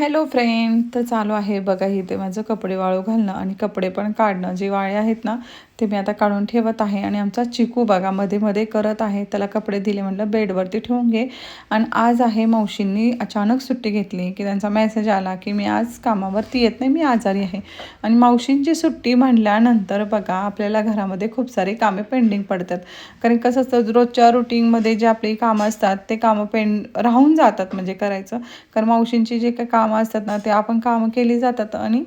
Hello friend तर चालू आहे बघा इथे माझं कपडे वाळू घालणं आणि कपडे पण काढणं. जे वाळे आहेत ना ते मी आता काढून ठेवत आहे आणि आमचा चिकू बघा मध्ये मध्ये करत आहे. त्याला कपडे दिले म्हटलं बेडवरती ठेवून घे. आणि आज आहे मावशींनी अचानक सुट्टी घेतली की त्यांचा मेसेज आला की मी आज कामावरती येत नाही मी आजारी आहे. आणि मावशींची सुट्टी म्हणल्यानंतर बघा आपल्याला घरामध्ये खूप सारी कामे पेंडिंग पडतात. कारण कसं असतं रोजच्या रुटीनमध्ये जे आपली कामं असतात ते कामं पेंड राहून जातात म्हणजे करायचं. कारण मावशींची जे काही कामं असतात ना ते आपण कामं केली जातात आणि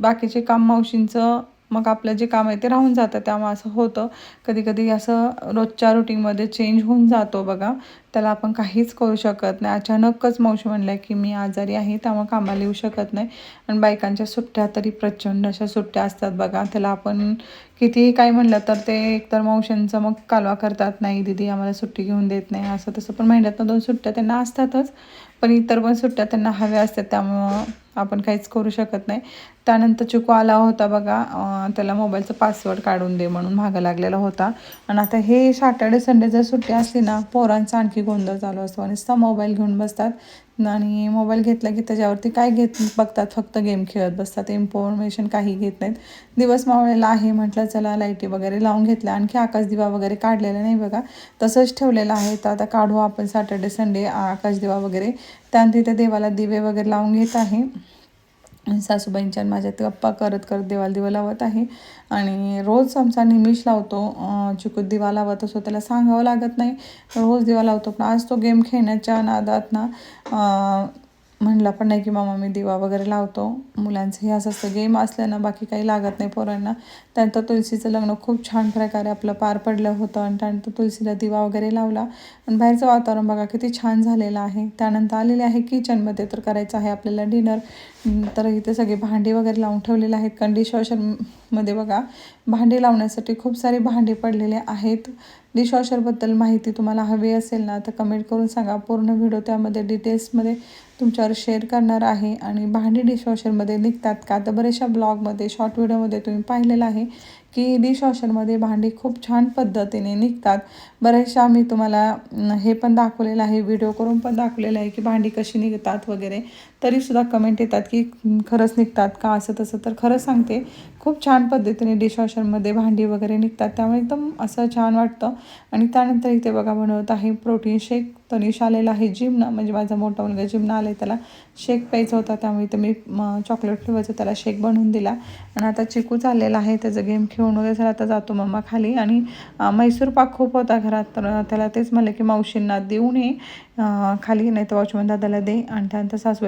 बाकीचे काम मावशींचं मग आपलं जे काम आहे ते राहून जातं. त्यामुळे असं होतं. कधी कधी असं रोजच्या रुटीनमध्ये चेंज होऊन जातो बघा. त्याला आपण काहीच करू शकत नाही. अचानकच मावशी म्हणल्या की मी आजारी आहे त्यामुळे कामाला येऊ शकत नाही. आणि बायकांच्या सुट्ट्या तरी प्रचंड अशा सुट्ट्या असतात बघा. त्याला आपण कितीही काय म्हणलं तर ते एकतर मावशांचं मग कालवा करतात नाही दिदी आम्हाला सुट्टी घेऊन देत नाही. असं तसं पण महिन्यातनं दोन सुट्ट्या त्यांना असतातच. पण इतर पण सुट्ट्या त्यांना हव्या असतात त्यामुळं आपण काहीच करू शकत नाही. त्यानंतर चिकू आला होता बघा त्याला मोबाईलचं पासवर्ड काढून दे म्हणून मागं लागलेला होता. आणि आता हे सॅटर्डे संडे जर सुट्टी असली ना पोरांचा आणखी गोंधळ चालू असतो आणि नुसता मोबाईल घेऊन बसतात. आणि मोबाईल घेतला की त्याच्यावरती काय घेत बघतात? फक्त गेम खेळत बसतात. इन्फॉर्मेशन काही घेत नाहीत. दिवस मावळलेला आहे म्हटलं चला लाईटी वगैरे लावून घेतल्या. आणखी आकाश दिवा वगैरे काढलेला नाही बघा. तसंच ठेवलेलं आहे. तर आता काढू आपण सॅटर्डे संडे आकाश दिवा वगैरे. त्यानंतर तिथे देवाला दिवे वगैरे लावून घेत आहे. सासूबाईंच्या आणि माझ्या ते गप्पा करत करत देवाला दिवा लावत आहे. आणि रोज आमचा निमिष लावतो. चिकूत दिवा लावत असतो. त्याला सांगावं लागत नाही. रोज दिवा लावतो. पण आज तो गेम खेळण्याच्या नादात ना म्हणला पण नाही की मामा मी दिवा वगैरे लावतो. मुलांचं हे असं असतं. गेम असल्यानं बाकी काही लागत नाही पोरांना. त्यानंतर तुलसीचं लग्न खूप छान प्रकारे आपलं पार पडलं होतं आणि त्यानंतर तुलसीला दिवा वगैरे लावला. आणि बाहेरचं वातावरण बघा किती छान झालेलं आहे. त्यानंतर आलेले आहे किचनमध्ये तर करायचं आहे आपल्याला डिनर तर इथे सगळे भांडी वगैरे लावून ठेवलेले आहेत. कारण डिशवॉशरमध्ये बघा भांडी लावण्यासाठी खूप सारे भांडी पडलेले आहेत. डिशवॉशरबद्दल माहिती तुम्हाला हवी असेल ना तर कमेंट करून सांगा. पूर्ण व्हिडिओ त्यामध्ये डिटेल्समध्ये तुमच्यावर शेअर करणार आहे. आणि भांडी डिशवॉशरमध्ये निघतात का? तर बऱ्याचशा ब्लॉगमध्ये शॉर्ट व्हिडिओमध्ये तुम्ही पाहिलेलं आहे. की डिशवॉशरमध्ये भांडी खूप छान पद्धतीने निघतात. बऱ्याचशा मी तुम्हाला हे पण दाखवलेलं आहे व्हिडिओ करून पण दाखवलेलं आहे की भांडी कशी निघतात वगैरे. तरीसुद्धा कमेंट येतात की खरंच निघतात का? असं तसं. तर खरंच सांगते खूप छान पद्धतीने डिशवॉशरमध्ये भांडी वगैरे निघतात. त्यामुळे एकदम असं छान वाटतं. आणि त्यानंतर इथे बघा बनवत आहे प्रोटीन शेक तनिष आलेला आहे जिमनं म्हणजे माझा मोठा मुलगा जिमनं आला आहे त्याला शेक प्यायचा होता. त्यामुळे तर मी चॉकलेट फ्लेवरचं त्याला शेक बनवून दिला. आणि आता चिकू चाललेला आहे. त्याचं गेम खेळून वगैरे झाला आता जातो मम्मा खाली. आणि मैसूर पाक खूप होता घरात. तर त्याला तेच म्हणलं की मावशींना देऊ नये. खाली नाही तर वॉचमन दादाला दे. आणि त्यानंतर सासू